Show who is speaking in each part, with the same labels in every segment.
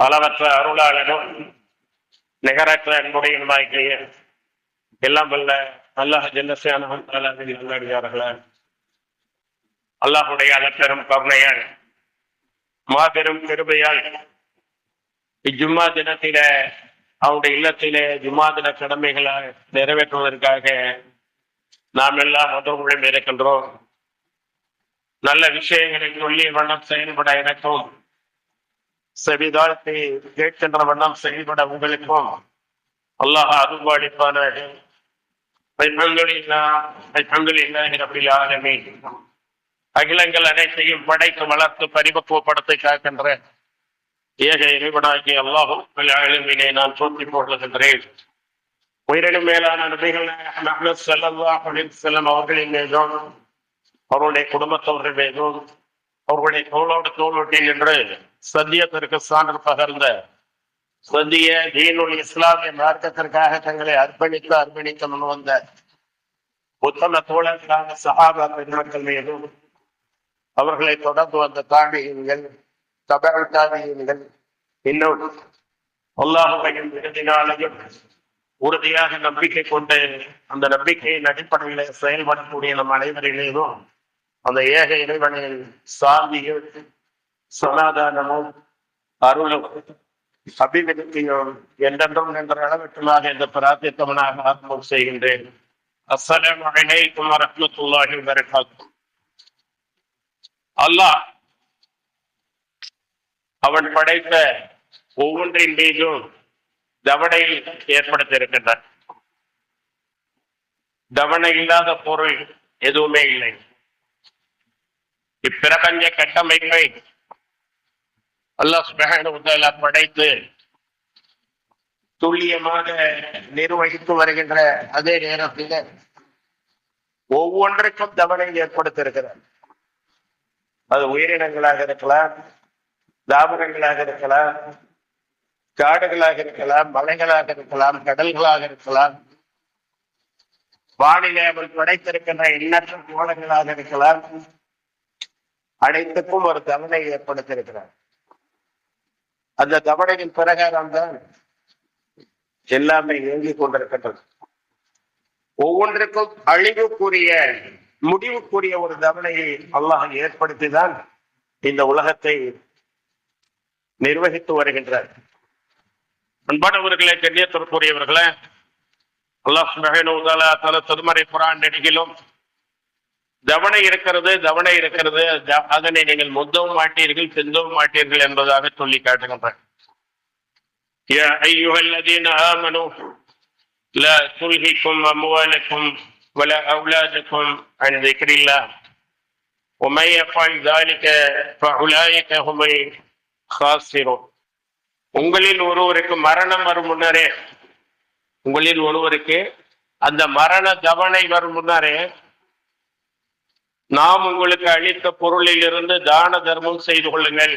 Speaker 1: அளவற்ற அருளாளனும் நிகரற்ற அன்புடையனுமாகிய எல்லாம் வல்ல அல்லாஹ் ஜல்லசியானவன் நல்லடியார்களே. அல்லாஹுடைய அளப்பெரும் கருணையால் மாபெரும் கிருபையால் இஜும்மா தினத்தில அவருடைய இல்லத்திலே ஜும்மா தின கடமைகளை நிறைவேற்றுவதற்காக நாம் எல்லாம் ஒன்றும் இருக்கின்றோம் நல்ல விஷயங்களை சொல்லி வண்ணம் செயல்பட எனக்கும் செவிதாழ்த்தி கேட்கின்ற வண்ணம் செயல்பட உங்களுக்கும் அல்லாஹ் அருள்பாடிப்பான அகிலங்கள் அனைத்தையும் படைத்து வளர்த்து பரிபக்குவப்படுத்தி காக்கின்ற ஏக இறைவனாகி அல்லாஹும் ஆளுமினை நான் தோன்றி போடுகின்றேன். உயிரினும் மேலான நபிகள் செல்லம் அவர்களின் மீதும் அவருடைய குடும்பத்தவர்கள் மீதும் அவர்களுடைய தோளோடு தோளொட்டி நின்று சத்தியத்திற்கு சான்று பகர்ந்த சந்திய தீனுல் இஸ்லாமிய மார்க்கத்திற்காக தங்களை அர்ப்பணித்து அர்ப்பணித்து முன் வந்த உத்தம தோழர்களான சஹாபா பெருமக்கள் மீதும் அவர்களை தொடர்ந்து வந்த தாமியங்கள் தபல் தாமியங்கள் இன்னும் அல்லாஹுவையும் விருதினாலையும் உறுதியாக நம்பிக்கை கொண்டு அந்த நம்பிக்கையின் அடிப்படையில செயல்படக்கூடிய நம் அனைவரிலேயும் அந்த ஏக இறைவனின் சாந்தியும் சமாதானமும் அருளும் அபிவிருத்தியும் என்றென்றும் என்ற அளவிட்டுமாக இந்த பிரார்த்தித்தவனாக ஆத்மம் செய்கின்றேன். அஸ்ஸலாமு அலைக்கும் அல்லாஹ் அவன் படைத்த ஒவ்வொன்றின் மீதும் தவணை ஏற்படுத்தி இருக்கின்றான் தவணை இல்லாத பொருள் எதுவுமே இல்லை. இப்பிரபஞ்ச கட்டமைப்பை அல்லாஹ் சுப்ஹானஹு படைத்து துல்லியமாக நிர்வகித்து வருகின்ற அதே நேரத்தில் ஒவ்வொன்றுக்கும் தவணை ஏற்படுத்திருக்கிறார் அது உயிரினங்களாக இருக்கலாம் தாவரங்களாக இருக்கலாம் காடுகளாக இருக்கலாம் மலைகளாக இருக்கலாம் கடல்களாக இருக்கலாம் வானிலை அவள் படைத்திருக்கின்ற எண்ணற்ற கோலங்களாக இருக்கலாம் அனைத்துக்கும் ஒரு தவணை ஏற்படுத்தியிருக்கிறார். அந்த தவணையின் பிரகாரம் தான் எல்லாமே இயங்கிக் கொண்டிருக்கின்றது. ஒவ்வொன்றுக்கும் அழிவுக்குரிய முடிவுக்குரிய ஒரு தவணையை அல்லாஹ் ஏற்படுத்திதான் இந்த உலகத்தை நிர்வகித்து வருகின்றார். அன்பானவர்களே கண்ணியத்திற்குரியவர்களே அல்லாஹ் சுபஹானஹு தல திருமறை குரான் தவணை இருக்கிறது தவணை இருக்கிறது த- அதனை நீங்கள் முந்தவும் மாட்டீர்கள் சிந்தவும் மாட்டீர்கள் என்பதாக சொல்லி காட்டுகின்றார் يا أيها الذين آمنوا لا تلهكم أموالكم ولا أولادكم عن ذكر الله ومن يفعل ذلك فأولئك هم الخاسرون உங்களில் ஒருவருக்கு மரணம் வரும் முன்னரே உங்களில் ஒருவருக்கு அந்த மரண தவணை வரும் முன்னரே நாம் உங்களுக்கு அளித்த பொருளில் இருந்து தான தர்மம் செய்து கொள்ளுங்கள்.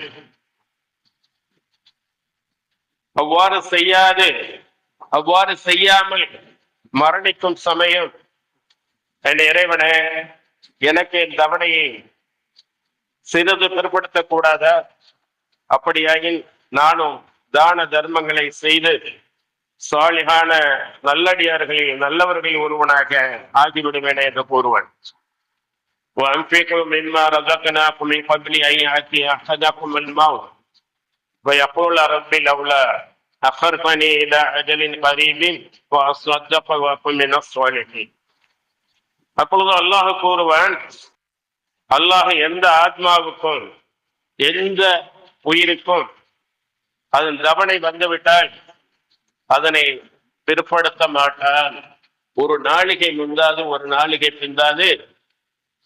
Speaker 1: அவ்வாறு செய்யாது. அவ்வாறு செய்யாமல் மரணிக்கும் சமயம். என் இறைவனே எனக்கு என் தவணையை சிறிது பிற்படுத்த கூடாதா? அப்படியாகில் நானும் தான தர்மங்களை செய்து சாலிகான நல்லடியார்களில் நல்லவர்களில் ஒருவனாக ஆகிவிடுவேனே என்று கூறுவன். وأنفقوا مما رزقناكم من قبل أن يأتي أحدكم الموت ويقول رب لولا أخرتني إلى أجل قريب وأصدق وأكن من الصالحين அப்பொழுது அல்லாஹ் கூறுவான் அல்லாஹ் எந்த ஆத்மாவுக்கும் எந்த உயிருக்கும் அதன் தவணை வந்துவிட்டால் அதனை பிற்படுத்த மாட்டான் ஒரு நாளிகை முந்தாது ஒரு நாளிகை பிந்தாது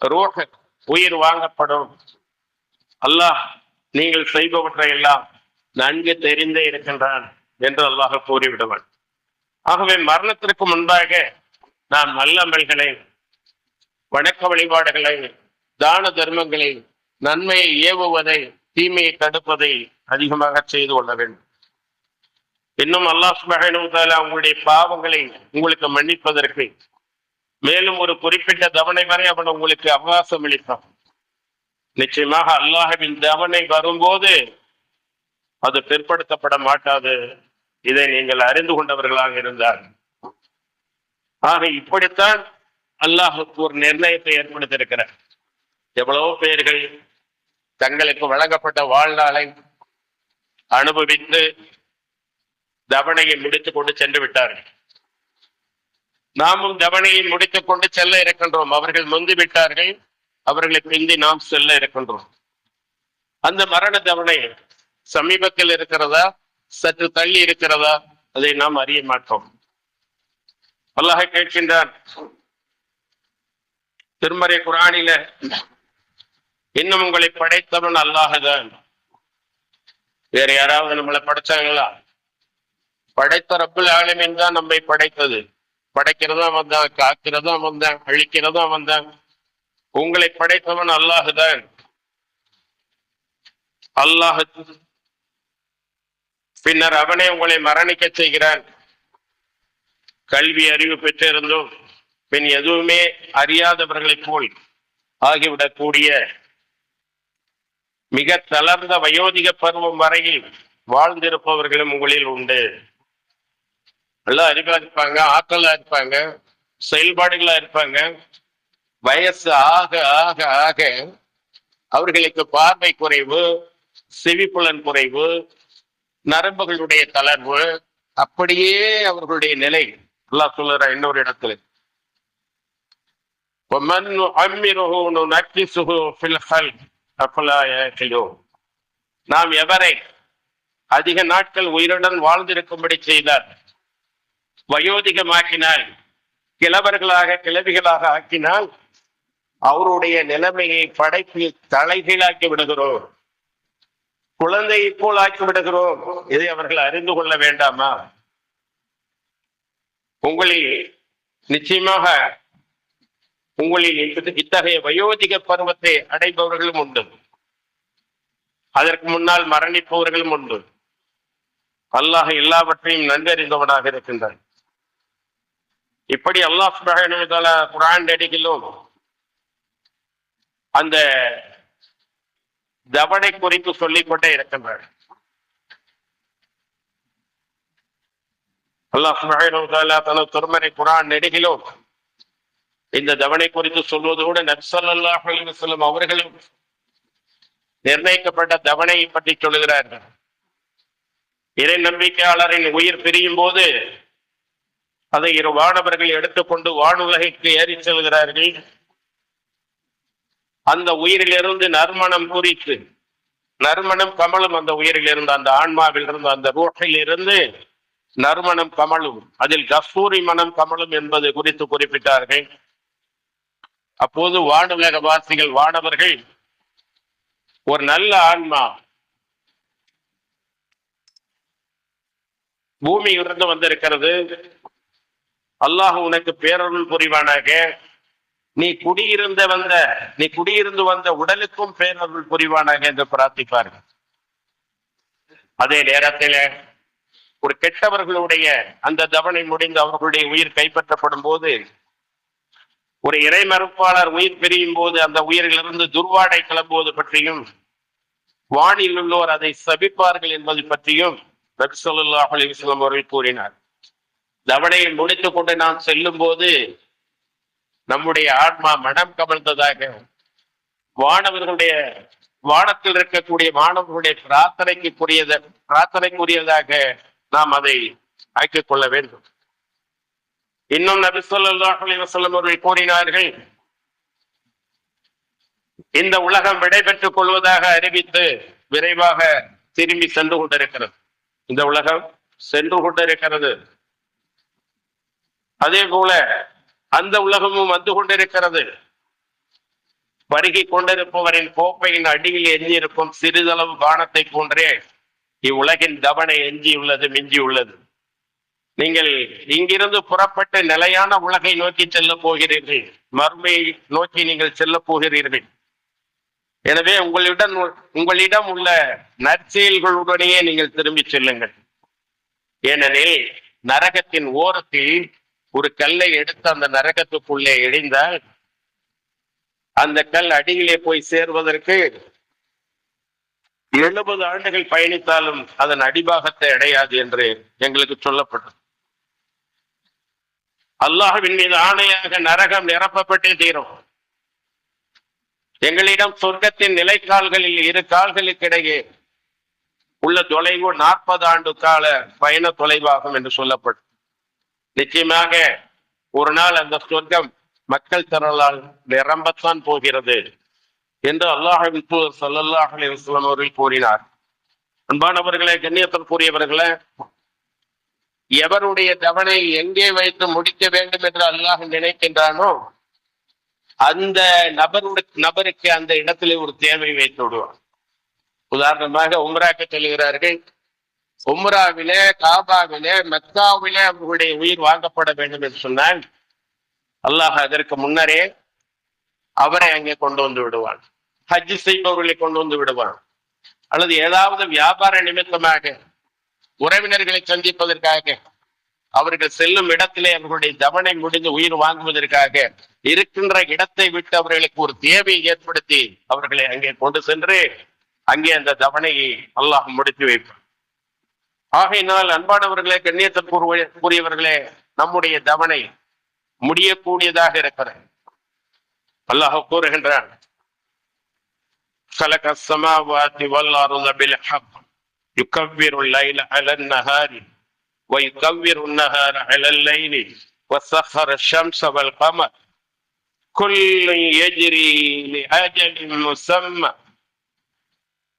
Speaker 1: ரூஹ் உயிர் வாங்கப்படும். அல்லாஹ் நீங்கள் செய்பவற்றை எல்லாம் நன்கு தெரிந்தே இருக்கின்றான் என்று அல்லாஹ் கூறிவிடுவான். ஆகவே மரணத்திற்கு முன்பாக நாம் நல்லமல்களை வணக்க வழிபாடுகளை தான தர்மங்களை நன்மையை ஏவுவதை தீமையை தடுப்பதை அதிகமாக செய்து கொள்ள வேண்டும். இன்னும் அல்லாஹ் சுப்ஹானஹு உங்களுடைய பாவங்களை உங்களுக்கு மன்னிப்பதற்கு மேலும் ஒரு குறிப்பிட்ட தவணை வரை அவன் உங்களுக்கு அவகாசம் அளிப்பான் நிச்சயமாக அல்லாஹவின் தவணை வரும்போது அது பிற்படுத்தப்பட மாட்டாது. இதை நீங்கள் அறிந்து கொண்டவர்களாக இருந்தார் ஆக இப்படித்தான் அல்லாஹ் ஒரு நிர்ணயத்தை ஏற்படுத்தியிருக்கிறார். எவ்வளவோ பேர்கள் தங்களுக்கு வழங்கப்பட்ட வாழ்நாளை அனுபவித்து தவணையை முடித்துக் கொண்டு சென்று விட்டார்கள். நாமும் தவணையை முடித்துக் கொண்டு செல்ல இருக்கின்றோம். அவர்கள் முந்து விட்டார்கள். அவர்களை பிந்தி நாம் செல்ல இருக்கின்றோம். அந்த மரண தவணை சமீபத்தில் இருக்கிறதா? சற்று தள்ளி இருக்கிறதா? அதை நாம் அறிய மாட்டோம். அல்லாஹ் கேட்கின்றான் திருமறை குரானில இன்னும் உங்களை படைத்தவன் அல்லாஹதான். வேற யாராவது நம்மளை படைச்சாங்களா? படைத்த ரப்பல் ஆலமின் தான் நம்மை படைத்தது. படைக்கிறதா வந்தான் காக்கிறதா வந்தான் அழிக்கிறதா வந்தான் உங்களை படைத்தவன் அல்லாஹுதான் அல்லாஹ் பின்னர் அவனே உங்களை மரணிக்க செய்கிறான். கல்வி அறிவு பெற்றிருந்தும் பின் எதுவுமே அறியாதவர்களைப் போல் ஆகிவிடக்கூடிய மிக தளர்ந்த வயோதிக பருவம் வரையில் வாழ்ந்திருப்பவர்களும் உங்களில் உண்டு. எல்லாம் அறிவா இருப்பாங்க ஆற்றலா இருப்பாங்க செயல்பாடுகளா இருப்பாங்க. வயசு ஆக ஆக ஆக அவர்களுக்கு பார்வை குறைவு செவிப்புலன் குறைவு நரம்புகளுடைய தளர்வு அப்படியே அவர்களுடைய நிலை. எல்லாம் சொல்லுற இன்னொரு இடத்துல. நாம் எவரை அதிக நாட்கள் உயிருடன் வாழ்ந்திருக்கும்படி செய்தார் வயோதிகமாக்கினால் கிழவர்களாக கிழவிகளாக ஆக்கினால் அவருடைய நிலைமையை படைப்பில் தலைகீழாக்கி விடுகிறோம். குழந்தையை போல் ஆக்கி விடுகிறோம். இதை அவர்கள் அறிந்து கொள்ள வேண்டாமா? உங்களில் நிச்சயமாக உங்களில் இத்தகைய வயோதிக பருவத்தை அடைபவர்களும் உண்டு. அதற்கு முன்னால் மரணிப்பவர்களும் உண்டு. அல்லாஹ் எல்லாவற்றையும் நன்கறிந்தவனாக இருக்கின்றான். இப்படி அல்லாஹ் சுப்ஹானஹு குரான் குர்ஆன் அடிக்கிலும் அந்த தவணை குறித்து சொல்லிக்கொண்டே இருக்கின்றார். அல்லாஹ் சுப்ஹானஹு தனது திருமறை குர்ஆன் நெடுகிலும் இந்த தவணை குறித்து சொல்வதோடு நப்சல்லாஹ் அலைஹி வஸல்லம் அவர்களும் நிர்ணயிக்கப்பட்ட தவணையை பற்றி சொல்லுகிறார்கள். இறை நம்பிக்கையாளரின் உயிர் பிரியும் போது அதை இரு வானவர்கள் எடுத்துக்கொண்டு வானுலகிற்கு ஏறி செல்கிறார்கள். அந்த உயிரிலிருந்து நறுமணம் குறித்து நறுமணம் கமலும் அந்த உயிரில் இருந்து அந்த ஆன்மாவில் இருந்து அந்த ரோட்டில் இருந்து நறுமணம் கமலும் அதில் கஸ்தூரி மனம் கமலும் என்பது குறித்து குறிப்பிட்டார்கள். அப்போது வானுலக வாசிகள் வானவர்கள் ஒரு நல்ல ஆன்மா பூமியிலிருந்து வந்திருக்கிறது. அல்லாஹ் உனக்கு பேரருள் புரிவானாக? நீ குடியிருந்த வந்த நீ குடியிருந்து வந்த உடலுக்கும் பேரருள் புரிவானாக என்று பிரார்த்திப்பார்கள். அதே நேரத்தில் ஒரு கெட்டவர்களுடைய அந்த தவணை முடிந்து அவர்களுடைய உயிர் கைப்பற்றப்படும் போது ஒரு இறை மறுப்பாளர் உயிர் பிரியும் போது அந்த உயிரிலிருந்து துர்வாடை கிளம்புவது பற்றியும் வானில் உள்ளோர் அதை சபிப்பார்கள் என்பது பற்றியும் அவர்கள் கூறினார் தவணையை முடித்துக் கொண்டு நாம் செல்லும் போது நம்முடைய ஆன்மா மனம் கமழ்ந்ததாக வானவர்களுடைய வானத்தில் இருக்கக்கூடிய மாணவர்களுடைய பிரார்த்தனைக்குரியத பிரார்த்தனைக்குரியதாக நாம் அதை ஆக்கிக் கொள்ள வேண்டும். இன்னும் நபி ஸல்லல்லாஹு அவர்கள் கூறினார்கள் இந்த உலகம் விடைபெற்றுக் கொள்வதாக அறிவித்து விரைவாக திரும்பி சென்று கொண்டிருக்கிறது. இந்த உலகம் சென்று கொண்டிருக்கிறது. அதே போல அந்த உலகமும் வந்து கொண்டிருக்கிறது. வருகை கொண்டிருப்பவரின் கோப்பையின் அடியில் எஞ்சியிருக்கும் சிறிதளவு காணத்தை போன்றே இவ்வுலகின் தவணை எஞ்சியுள்ளது மிஞ்சியுள்ளது. நீங்கள் இங்கிருந்து புறப்பட்டு நிலையான உலகை நோக்கி செல்ல போகிறீர்கள். மறுமையை நோக்கி நீங்கள் செல்ல போகிறீர்கள். எனவே உங்களிடம் உங்களிடம் உள்ள நற்செயல்களுடனேயே நீங்கள் திரும்பி செல்லுங்கள். ஏனெனில் நரகத்தின் ஓரத்தில் ஒரு கல்லை எடுத்து அந்த நரகத்துக்குள்ளே எழிந்தால் அந்த கல் அடியிலே போய் சேர்வதற்கு எழுபது ஆண்டுகள் பயணித்தாலும் அதன் அடிபாகத்தை அடையாது என்று எங்களுக்கு சொல்லப்பட்டது. அல்லாஹுவின் மீது ஆணையாக நரகம் நிரப்பப்பட்டே தீரும். எங்களிடம் சொர்க்கத்தின் நிலைக்கால்களில் இரு கால்களுக்கிடையே உள்ள தொலைவு நாற்பது ஆண்டு கால பயண தொலைவாகும் என்று சொல்லப்படும். நிச்சயமாக ஒரு நாள் அந்த சொர்க்கம் மக்கள் திரளால் நிரம்பத்தான் போகிறது என்று அல்லாஹின் தூதர் ஸல்லல்லாஹு அலைஹி அவர்கள் கூறினார். அன்பானவர்களே கண்ணியத்திற்குரியவர்களே எவருடைய தவணை எங்கே வைத்து முடிக்க வேண்டும் என்று அல்லாஹ் நினைக்கின்றானோ அந்த நபருடைய நபருக்கு அந்த இடத்திலே ஒரு தேவை வைத்து விடுவான். உதாரணமாக உம்ராக்கு செல்கிறார்கள். உம்ராவிலே காபாவிலே மெக்காவிலே அவர்களுடைய உயிர் வாங்கப்பட வேண்டும் என்று சொன்னால் அல்லாஹ் அதற்கு முன்னரே அவரை அங்கே கொண்டு வந்து விடுவான். ஹஜ் செய்பவர்களை கொண்டு வந்து விடுவான். அல்லது ஏதாவது வியாபார நிமித்தமாக உறவினர்களை சந்திப்பதற்காக அவர்கள் செல்லும் இடத்திலே அவர்களுடைய தவணை முடிந்து உயிர் வாங்குவதற்காக இருக்கின்ற இடத்தை விட்டு அவர்களுக்கு ஒரு தேவையை ஏற்படுத்தி அவர்களை அங்கே கொண்டு சென்று அங்கே அந்த தவணையை அல்லாஹ் முடித்து வைப்பான். ஆகையினால் அன்பானவர்களே கண்ணியத்திற்குரியவர்களே நம்முடைய தவணை முடியக்கூடியதாக இருக்கிறது அல்லாஹ் கூறுகின்றான் خلق السماوات والأرض بالحق يكبر الليل على النهار ويكبر النهار على الليل وسخر الشمس والقمر كل يجري لأجل مسمى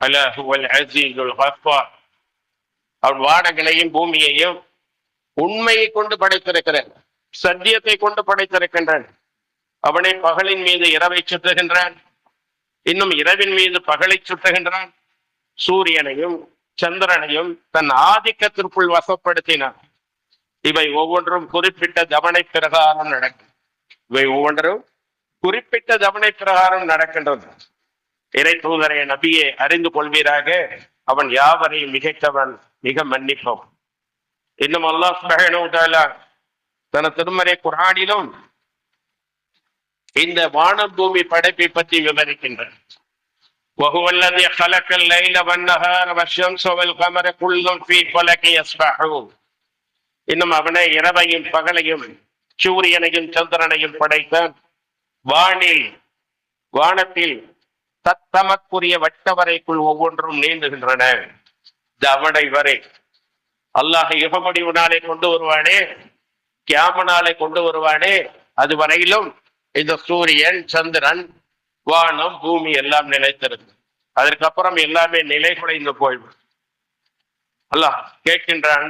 Speaker 1: ألا هو العزيز الغفار அவன் வானங்களையும் பூமியையும் உண்மையை கொண்டு படைத்திருக்கிறான் சத்தியத்தை கொண்டு படைத்திருக்கின்றான். அவனை பகலின் மீது இரவை சுற்றுகின்றான் இன்னும் இரவின் மீது பகலை சுற்றுகின்றான். சூரியனையும் சந்திரனையும் தன் ஆதிக்கத்திற்குள் வசப்படுத்தினான். இவை ஒவ்வொன்றும் குறிப்பிட்ட தவணை பிரகாரம் நடக்கும். இவை ஒவ்வொன்றும் குறிப்பிட்ட தவணை பிரகாரம் நடக்கின்றது. இறை தூதரை நபியை அறிந்து கொள்வீராக. அவன் யாவரையும் மிகைத்தவன் மிக மன்னிப்பவன் இன்னும் அல்லாஹ் சுப்ஹானஹு வ தஆலா தன திருமறை குரானிலும் இந்த வானம் பூமி படைப்பை பற்றி விவரிக்கின்றார் وهو الذي خلق الليل والنهار والشمس والقمر كل في فلك يسبحون இன்னும் அவனை இரவையும் பகலையும் சூரியனையும் சந்திரனையும் படைத்தான் வானில் வானத்தில் தத்தமக்குரிய வட்ட வரைக்குள் ஒவ்வொன்றும் நீந்துகின்றன. தவணை வரை. அல்லாஹ் யுகமடிவு நாளை கொண்டு வருவானே கியாம நாளை கொண்டு வருவானே அது வரையிலும் இந்த சூரியன் சந்திரன் வானம் பூமி எல்லாம் நிலைத்திருக்கு அதற்கப்புறம் எல்லாமே நிலை குறைந்து போய்விடும். அல்லாஹ் கேட்கின்றான்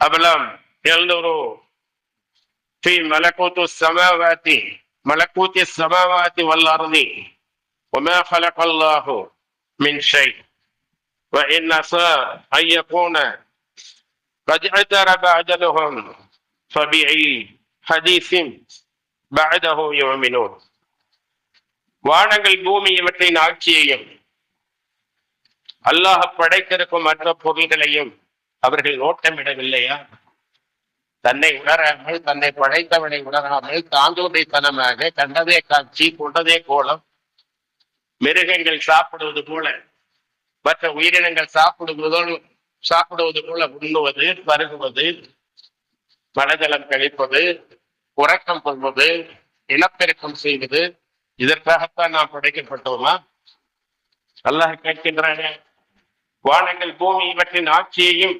Speaker 1: அவலம் எழுந்தோரு மலக்கூத்து சமாவாத்தி மலக்கூத்தி சமாவாத்தி வல்லாரதி وما خلق الله من شيء وإن عسى أن يكون قد اعترب أجلهم فبأي حديث بعده يؤمنون வானங்கள் பூமி இவற்றின் ஆட்சியையும் அல்லாஹ் படைத்திருக்கும் மற்ற பொருள்களையும் அவர்கள் நோட்டமிடவில்லையா தன்னை உணராமல் தன்னை படைத்தவனை உணராமல் தாந்தோதைத்தனமாக கண்டதே காட்சி கொண்டதே கோலம் மிருகங்கள் சாப்பிடுவது போல மற்ற உயிரினங்கள் சாப்பிடுவதோடு சாப்பிடுவது போல உண்ணுவது பருகுவது மனதளம் கழிப்பது உறக்கம் கொள்வது இனப்பெருக்கம் செய்வது இதற்காகத்தான் நாம் படைக்கப்பட்டோமா? அல்லாஹ் கேட்கின்றான வானங்கள் பூமி இவற்றின் ஆட்சியையும்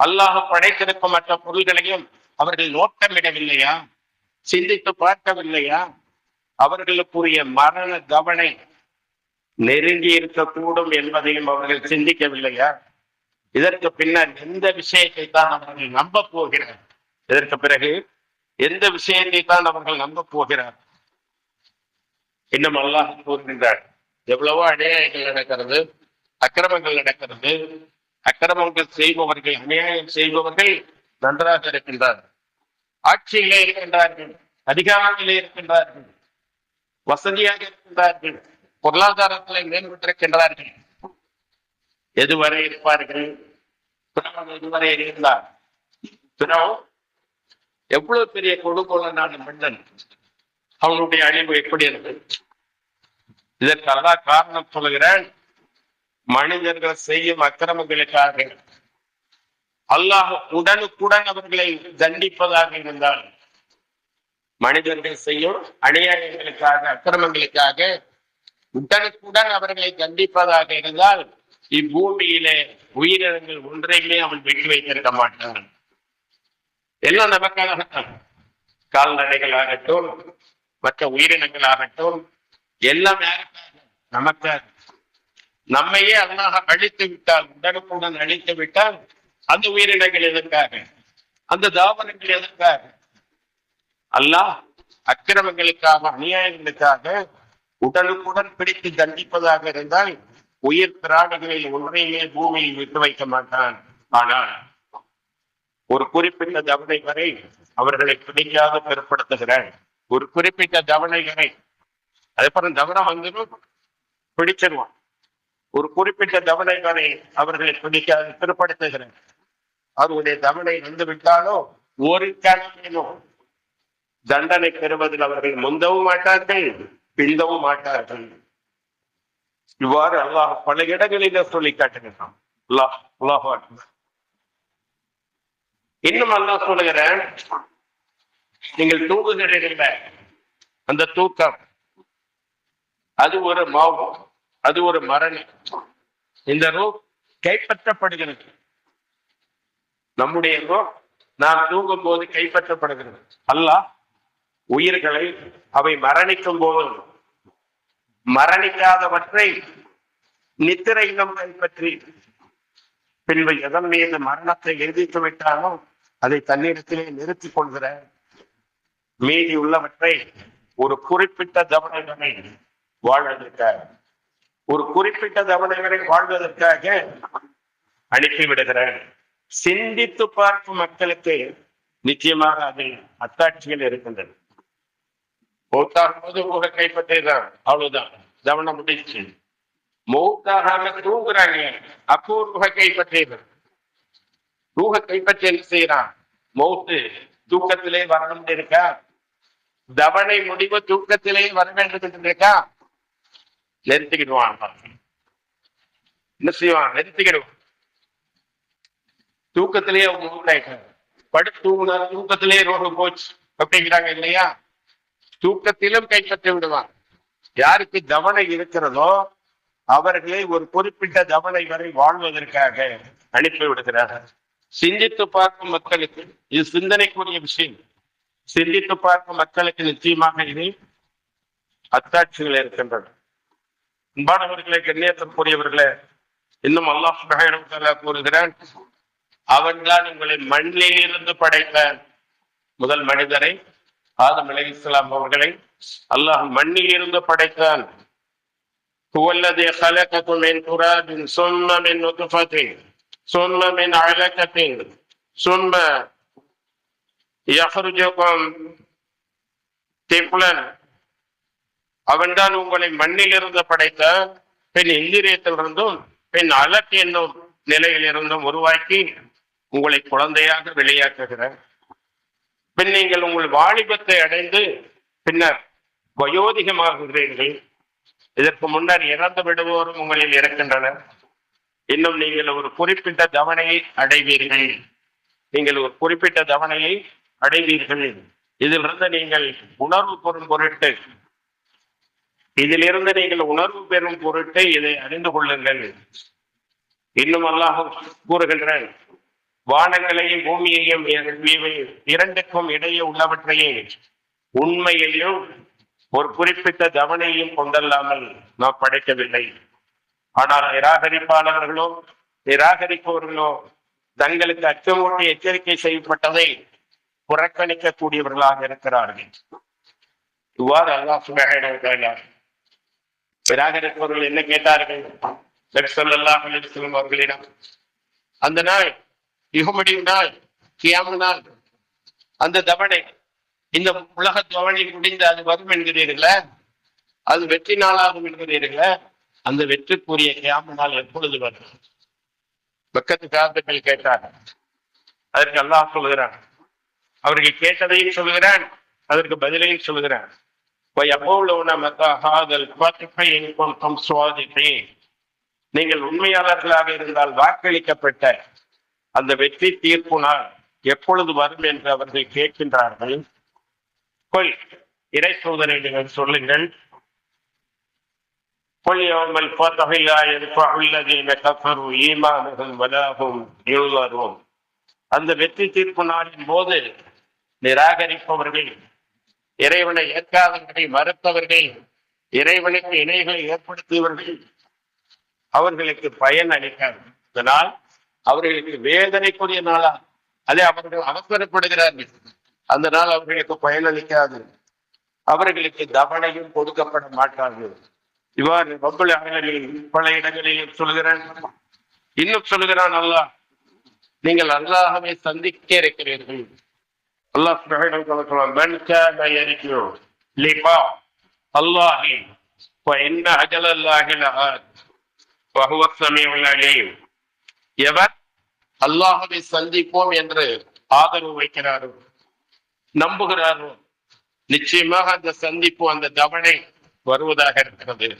Speaker 1: அல்லாஹ் படைத்திருக்கும் மற்ற பொருள்களையும் அவர்கள் நோட்டமிடவில்லையா? சிந்தித்து பார்க்கவில்லையா? அவர்களுக்குரிய மரண கவனை நெருங்கி இருக்கக்கூடும் என்பதையும் அவர்கள் சிந்திக்கவில்லையா? இதற்கு பின்னர் எந்த விஷயத்தை தான் அவர்கள் நம்ப போகிறார்? இதற்கு பிறகு எந்த விஷயத்தை தான் அவர்கள் நம்ப போகிறார்? இன்னும் அல்லாஹ் கூறுகின்றார். எவ்வளவோ அநியாயங்கள் நடக்கிறது அக்கிரமங்கள் நடக்கிறது. அக்கிரமங்கள் செய்பவர்கள் அநியாயம் செய்பவர்கள் நன்றாக இருக்கின்றார்கள் ஆட்சியிலே இருக்கின்றார்கள் அதிகாரத்திலே இருக்கின்றார்கள் வசதியாக இருக்கின்றார்கள். பொருளாதாரத்துல மேம்பட்டிருக்கின்றார்கள் எதுவரை இருப்பார்கள்? பிறவன் எதுவரை இருந்தார்? பிறவும் எவ்வளவு பெரிய கொடுக்கோலனான மன்னன் அவனுடைய அழிவு எப்படி இருந்தது? இதற்கெல்லாம் காரணம் சொல்கிறேன் மனிதர்கள் செய்யும் அக்கிரமங்களுக்காக அல்லாஹ் உடனுக்குடன் அவர்களை தண்டிப்பதாக இருந்தால் மனிதர்கள் செய்யும் அநியாயங்களுக்காக அக்கிரமங்களுக்காக உடனுக்குடன் அவர்களை தண்டிப்பதாக இருந்தால் இப்பூமியிலே உயிரினங்கள் ஒன்றையுமே அவன் வெட்டி வைத்திருக்க மாட்டான். எல்லாம் நமக்காகத்தான் கால்நடைகள் ஆகட்டும் மற்ற உயிரினங்கள் ஆகட்டும் எல்லாம் யாருக்காக? நமக்காக. நம்மையே அதனாக அழித்து விட்டால் உடனுக்குடன் அழித்து விட்டால் அந்த உயிரினங்கள் எதற்காக? அந்த தாவரங்கள் எதற்காக? அல்லாஹ் அக்கிரமங்களுக்காக அநியாயங்களுக்காக உடலுக்குடன் பிடித்து தண்டிப்பதாக இருந்தால் உயிர் பிராணிகளில் ஒன்றையுமே பூமியில் விட்டு வைக்க மாட்டான். ஆனால் ஒரு குறிப்பிட்ட தவணை வரை அவர்களை பிடிக்காத பிற்படுத்துகிறான் ஒரு குறிப்பிட்ட தவணை வரை அதுக்கப்புறம் தவணை வந்துடும் பிடிச்சிருவான். ஒரு குறிப்பிட்ட தவணை வரை அவர்களை பிடிக்காது பிற்படுத்துகிறேன் அவருடைய தவணை வந்து விட்டாலோ ஒரு கணக்கிலும் தண்டனை பெறுவதில் அவர்கள் முந்தவும் மாட்டார்கள். பிந்தவும் மாட்டார்கள். இவ்வாறு அல்லாஹ் பல இடங்களில சொல்லி காட்டுகிறான். அல்லாஹ் அல்லாஹ் இன்னும் அல்லாஹ் சொல்லுகிறேன் நீங்கள் தூங்குகிறீர்கள் அந்த தூக்கம் அது ஒரு மாவு அது ஒரு மரணம். இந்த ரூ கைப்பற்றப்படுகிறது. நம்முடைய ரூ நாம் தூங்கும் போது கைப்பற்றப்படுகிறது. அல்லாஹ் உயிர்களை அவை மரணிக்கும் போதும் மரணிக்காதவற்றை நித்திரையிலும் கைப்பற்றி பின்பு எதன் மீது மரணத்தை எழுதித்து விட்டானோ அதை தன்னிடத்திலே நிறுத்திக் கொள்கிற மீதி உள்ளவற்றை ஒரு குறிப்பிட்ட தவணை வாழ்வதற்க வாழ்வதற்காக ஒரு குறிப்பிட்ட தவணை வாழ்வதற்காக அனுப்பிவிடுகிறேன். சிந்தித்து பார்க்கும் மக்களுக்கு நிச்சயமாக அதில் அத்தாட்சிகள் இருக்கின்றன மௌத்தாகும் போது ஊக கைப்பற்றிதான் அவ்வளவுதான். தவணம் முடிச்சு மௌத்தாகாம தூங்குறாங்க அப்போ ரூக கைப்பற்றியது. ரூக கைப்பற்றி என்ன செய்யறான் மௌத்து தூக்கத்திலே வரணும் இருக்கா? தவணை முடிவு தூக்கத்திலே வர வேண்டும் இருக்கா? நிறுத்திக்கிடுவான். என்ன செய்வான்? நிறுத்திக்கிடுவான். தூக்கத்திலேயே அவங்க படுத்து தூங்கினா தூக்கத்திலே ரோகம் போச்சு. அப்படிங்கிறாங்க இல்லையா? தூக்கத்திலும் கைப்பற்றி விடுவான் யாருக்கு தவணை இருக்கிறதோ அவர்களை ஒரு குறிப்பிட்ட தவணை வரை வாழ்வதற்காக அனுப்பி விடுகிறார்கள் சிந்தித்து பார்க்கும் மக்களுக்கு இது சிந்தனைக்குரிய விஷயம். சிந்தித்து பார்க்கும் மக்களுக்கு நிச்சயமாக இது அத்தாட்சிகள் இருக்கின்றன. அன்பானவர்களே கண்ணியத்திற்குரியவர்களே இன்னும் அல்லாஹ் சுப்ஹானஹு வ தஆலா கூறுகிறான் அவன்தான் உங்களை மண்ணில் இருந்து முதல் மனிதரை ஆதம் அலை இஸ்லாம் அவர்களை அல்லாஹ் மண்ணில் இருந்து படைத்தான் هو الذي خلقكم من تراب ثم من نطفة ثم من علقة ثم يخرجكم طفلا அவன்தான் உங்களை மண்ணிலிருந்து படைத்தான் பின் இந்திரியத்திலிருந்தும் பின் அலக்கு என்னும் நிலையிலிருந்தும் உருவாக்கி உங்களை குழந்தையாக வெளியாக்குகிறார் பின் நீங்கள் உங்கள் வாலிபத்தை அடைந்து பின்னர் வயோதிகமாகுகிறீர்கள். இதற்கு முன்னர் இறந்து விடுவோரும் உங்களில் இருக்கின்றனர். இன்னும் நீங்கள் ஒரு குறிப்பிட்ட தவணையை அடைவீர்கள். நீங்கள் ஒரு குறிப்பிட்ட தவணையை அடைவீர்கள். இதிலிருந்து நீங்கள் உணர்வு பெறும் பொருட்டு இதிலிருந்து நீங்கள் உணர்வு பெறும் பொருட்டு இதை அறிந்து கொள்ளுங்கள். இன்னும் அல்லாஹ் கூறுகின்றேன் வானங்களையும் பூமியையும் இரண்டுக்கும் இடையே உள்ளவற்றையே உண்மையையும் ஒரு குறிப்பிட்ட தவணையும் கொண்டல்லாமல் நாம் படைக்கவில்லை. ஆனால் நிராகரிப்பாளர்களோ நிராகரிப்பவர்களோ தங்களுக்கு அச்சமூட்டி எச்சரிக்கை செய்யப்பட்டதை புறக்கணிக்கக்கூடியவர்களாக இருக்கிறார்கள். இவ்வாறு அல்லாஹ் சுபஹானஹு நிராகரிப்பவர்கள் என்ன கேட்டார்கள்? அவர்களிடம் அந்த நாள் யுகமுடைய நாள் கியாம நாள் அந்த தவணை இந்த உலக தவணை முடிந்து அது வரும் என்கிறீர்கள? அது வெற்றி நாளாகும் என்கிறீர்கள? அந்த வெற்றிக்குரிய கியாம நாள் எப்பொழுது வரும்? பக்கத்து காரணங்கள் கேட்டார். அதற்கு அல்லாஹ் சொல்லுகிறான் அவர்கள் கேட்டதையும் சொல்லுகிறான் அதற்கு பதிலையும் சொல்லுகிறான் நீங்கள் உண்மையாளர்களாக இருந்தால் வாக்களிக்கப்பட்ட அந்த வெற்றி தீர்ப்பு நாள் எப்பொழுது வரும் என்று அவர்கள் கேட்கின்றார்கள் கொல் இறை சோதனை நீங்கள் சொல்லுங்கள் قل يوم الفتح لا ينفع الذين كفروا إيمانهم ولا هم ينظرون அந்த வெற்றி தீர்ப்பு நாளின் போது நிராகரிப்பவர்கள் இறைவனை ஏற்காதவர்களை மறுத்தவர்கள் இறைவனுக்கு இணைகளை ஏற்படுத்தியவர்கள் அவர்களுக்கு பயன் அளிக்காது இதனால் அவர்களுக்கு வேதனைக்குரிய நாளா. அதே அவர்கள் அவசரப்படுகிறார்கள். அந்த நாள் அவர்களுக்கு பயனளிக்காது. அவர்களுக்கு தவணையும் கொடுக்கப்பட மாட்டார்கள் இவ்வாறு பம்பளை அகலில் பல இடங்களிலும் சொல்கிறான். இன்னும் சொல்கிறான் அல்லாஹ் நீங்கள் அல்லாஹாவை சந்திக்க இருக்கிறீர்கள். அல்லாஹ் அல்லாஹி எவர் அல்லாஹவை சந்திப்போம் என்று ஆதரவு வைக்கிறாரோ. நம்புகிறாரோ. நிச்சயமாக அந்த சந்திப்பு அந்த தவணை வருவதாக இருக்கிறது.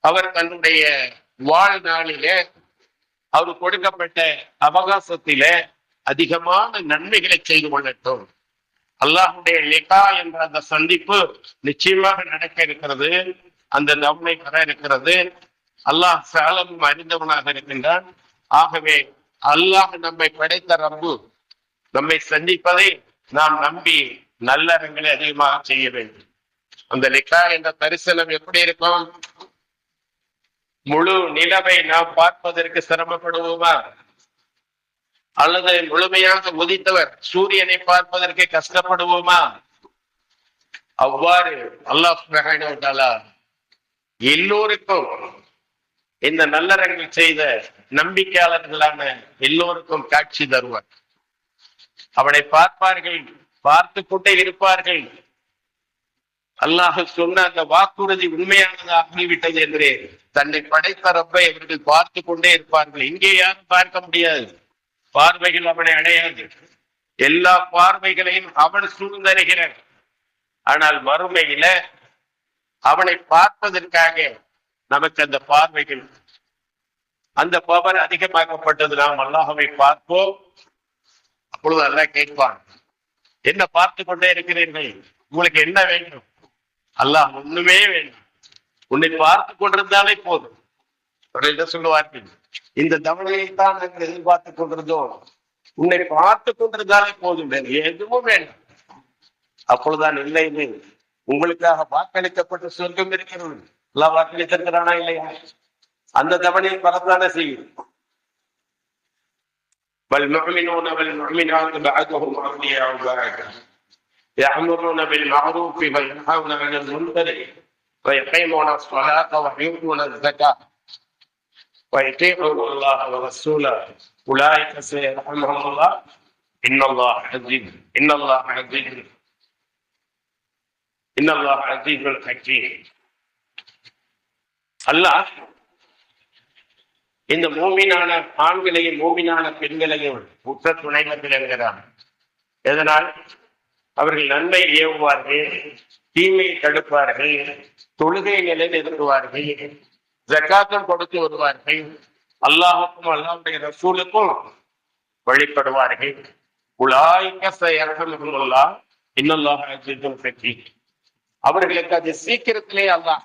Speaker 1: அவர் தன்னுடைய வாழ்நாளிலே அவர் கொடுக்கப்பட்ட அவகாசத்திலே அதிகமான நன்மைகளை செய்து கொள்ளட்டும். அல்லாஹுடைய லிகா என்ற அந்த சந்திப்பு நிச்சயமாக நடக்க இருக்கிறது. அந்த தவணை வர இருக்கிறது. அல்லாஹ் சாலமும் அறிந்தவனாக இருக்கின்றான். ஆகவே அல்லாஹ் நம்மை படைத்த ரப்பு. நம்மை சந்திப்பதை நாம் நம்பி நல்லறங்களை அதிகமாக செய்ய வேண்டும். அந்த லிகா என்ற தரிசனம் எப்படி இருக்கும்? முழு நிலவை நாம் பார்ப்பதற்கு சிரமப்படுவோமா? அல்லது முழுமையாக உதித்தவர் சூரியனை பார்ப்பதற்கு கஷ்டப்படுவோமா? அவ்வாறு அல்லாஹ் எல்லோருக்கும் இந்த நல்லறங்கள் செய்த நம்பிக்கையாளர்களான எல்லோருக்கும் காட்சி தருவார். அவனை பார்ப்பார்கள் பார்த்து கொண்டே இருப்பார்கள். அல்லாஹ் சொன்ன அந்த வாக்குறுதி உண்மையானதாக ஆகிவிட்டது என்று தன்னை படைத்த ரப்பை அவர்கள் பார்த்து கொண்டே இருப்பார்கள். இங்கே யாரும் பார்க்க முடியாது. பார்வைகள் அவனை அடையாது எல்லா பார்வைகளையும் அவன் சூழ்ந்தருகிறான் ஆனால் வறுமையில அவனை பார்ப்பதற்காக நமக்கு அந்த பார்வைகள் அந்த பவர் அதிகமாக்கப்பட்டது நாம் அல்லாஹவை பார்ப்போம். அப்பொழுது அல்லாஹ் கேட்பான் என்ன பார்த்து கொண்டே இருக்கிறீர்கள்? உங்களுக்கு என்ன வேண்டும்? அல்லாஹ் ஒண்ணுமே வேண்டும். உன்னை பார்த்து கொண்டிருந்தாலே போதும். என்ன சொல்லுவார்கள்? இந்த தவணையை தான் நாங்கள் எதிர்பார்த்துக் கொண்டிருந்தோம். உன்னை பார்த்து கொண்டிருந்தாலே போதும். வேறு எதுவும் வேண்டாம். அப்பொழுதுதான் இல்லை இல்லை. உங்களுக்காக வாக்களிக்கப்பட்ட சொர்க்கம் இருக்கிறது. எல்லாம் வாக்களித்திருக்கிறானா இல்லையா? அந்த தவணையை பரத்தானே செய்யும் والمؤمنون والمؤمنات بعضهم أولياء بعض يأمرون بالمعروف وينهون عن المنكر ويقيمون الصلاة ويؤتون الزكاة ويطيعون الله ورسوله أولئك سيرحمهم الله إن الله عزيز إن الله عزيز إن الله عزيز حكيم அல்லாஹ் இந்த மூமினான ஆண்களையும் மூமினான பெண்களையும் உற்ற துணைவர்கள் என்கிறார். எதனால்? அவர்கள் நன்மை ஏவுவார்கள் தீமையை தடுப்பார்கள் தொழுகை நிலைநிறுத்துவார்கள் ஜக்காத்தம் கொடுத்து வருவார்கள் அல்லாஹுக்கும் அல்லாஹுடைய ரசூலுக்கும் வழிபடுவார்கள். உலாய்க்க செயல்களா இன்னல்லாஹ் அவர்களுக்கு அது சீக்கிரத்திலே அல்லாஹ்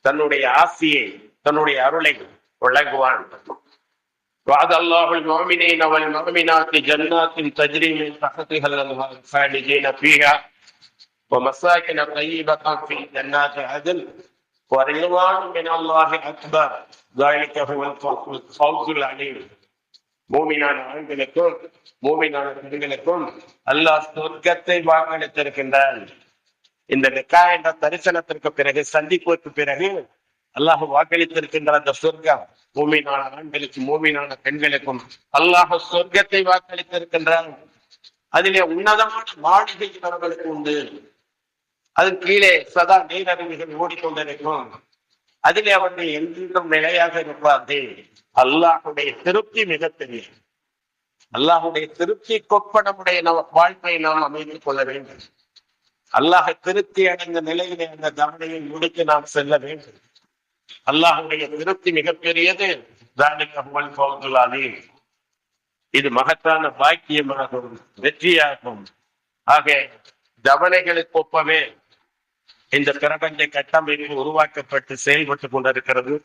Speaker 1: தன்னுடைய ஆசியை தன்னுடைய அருளை வழங்குவான் وعد الله المؤمنين والمؤمنات جنات تجري من تحتها الانهار خالدين فيها ومساكن طيبة في جنات عدن ورضوان من الله أكبر ذلك هو الفوز العليم மூமினான ஆண்களுக்கும் மூமினான பெண்களுக்கும் அல்லாஹ் சொர்க்கத்தை வாக்களித்திருக்கின்றான் இந்த நிக்கா என்ற தரிசனத்திற்கு பிறகு சந்திப்புக்கு பிறகு அல்லாஹ் வாக்களித்திருக்கின்ற அந்த சொர்க்கம். மூமினான ஆண்களுக்கும் மூமினான பெண்களுக்கும் அல்லாஹ் சொர்க்கத்தை வாக்களித்திருக்கின்றான். அதிலே உன்னதமான மாளிகை அவர்களுக்கு உண்டு. அதன் கீழே சதா நீரருவிகள் ஓடிக்கொண்டிருக்கும். அதிலே அவர்கள் என்றும் நிலையாக இருப்பார்கள் அல்லாஹுடைய திருப்தி மிக பெரிய. அல்லாஹுடைய திருப்தி கொப்ப நம்முடைய நம் வாழ்க்கையை நாம் அமைத்துக் கொள்ள வேண்டும். அல்லாஹ் திருப்தி அடைந்த நிலையிலே அந்த தவணையை முடித்து நாம் செல்ல வேண்டும். அல்லாஹுடைய திருப்தி மிகப்பெரியது. இது மகத்தான பாக்கியமாகும் வெற்றியாகும். ஆக தவணைகளுக்கு ஒப்பவே இந்த பிரபஞ்ச கட்டமைப்பு உருவாக்கப்பட்டு செயல்பட்டுக் கொண்டிருக்கிறது.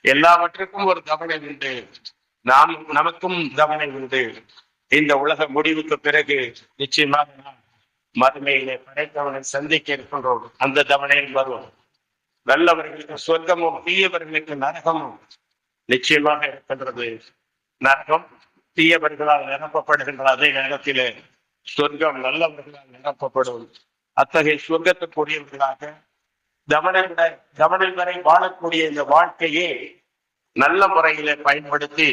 Speaker 1: எல்லாவற்றுக்கும் ஒரு தவணை உண்டு. நாம் நமக்கும் தவணை உண்டு. இந்த உலக முடிவுக்கு பிறகு நிச்சயமாக நாம் மறுமையிலே படைத்தவனை சந்திக்க இருக்கின்றோம். அந்த தவணையில் வரும் நல்லவர்களுக்கு சொர்க்கமும் தீயவர்களுக்கு நரகமும் நிச்சயமாக இருக்கின்றது. நரகம் தீயவர்களால் நிரப்பப்படுகின்ற அதே நேரத்திலே சொர்க்கம் நல்லவர்களால் நிரப்பப்படும். அத்தகைய சொர்க்கத்துக்குரியவர்களாக கவனம் கவனம் வரை வாழக்கூடிய இந்த வாழ்க்கையே நல்ல முறையிலே பயன்படுத்தி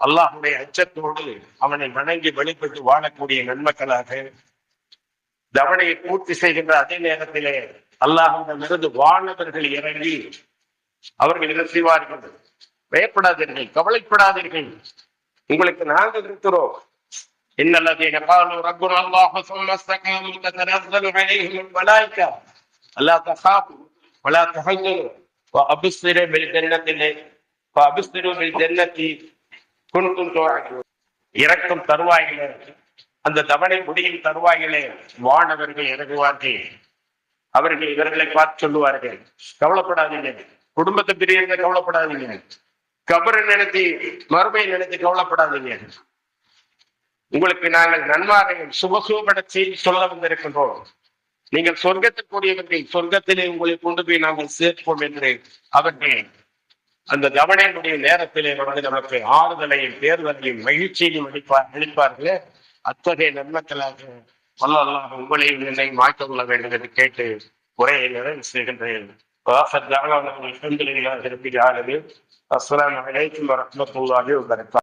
Speaker 1: அல்லாஹுடைய அச்சத்தோடு அவனை வணங்கி வழிபட்டு வாழக்கூடிய நன்மக்களாக தவணையை பூர்த்தி செய்கின்ற அதே நேரத்திலே அல்லாஹிடமிருந்து வானவர்கள் இறங்கி அவர்கள் என்ன செய்வார்கள் பயப்படாதீர்கள் கவலைப்படாதீர்கள் உங்களுக்கு நாங்கள் இருக்கிறோம் إن الذين قالوا ربنا الله ثم استقاموا تتنزل عليهم الملائكة ألا تخافوا ولا تحزنوا وأبصروا بالجنة التي- وأبصروا بالجنة كنتم توعدون இறக்கும் தருவாயிலே அந்த தவணை முடியும் தருவாயிலே வானவர்கள் இறங்குவார்கள் அவர்கள் இவர்களை பார்த்து சொல்லுவார்கள். கவலைப்படாதீங்க குடும்பத்தை பிரியங்க கவலைப்படாதீங்க கபரை நினைத்து மறுமையை நினைத்து கவலைப்படாதீங்க உங்களுக்கு நாங்கள் நன்மாரையும் சுபசுபட செய்தி சொல்ல வந்திருக்கின்றோம். நீங்கள் சொர்க்கத்திற்குரியவர்கள் சொர்க்கத்திலே உங்களை கொண்டு போய் நாங்கள் சேர்ப்போம் என்று அவர்கள் அந்த கவனையினுடைய நேரத்திலே வந்து நமக்கு ஆறுதலையும் தேர்தலையும் மகிழ்ச்சியையும் அளிப்பார் அளிப்பார்களே. அத்தகைய நன்மக்களாக வல்லல்லாஹ் உங்களையும் என்னையும் மாற்றிக் கொள்ள வேண்டும் என்று கேட்டு உரையை நிறைவு செய்கின்றேன். வாசல் தாழ்வான அல்ஹம்துலில்லாஹி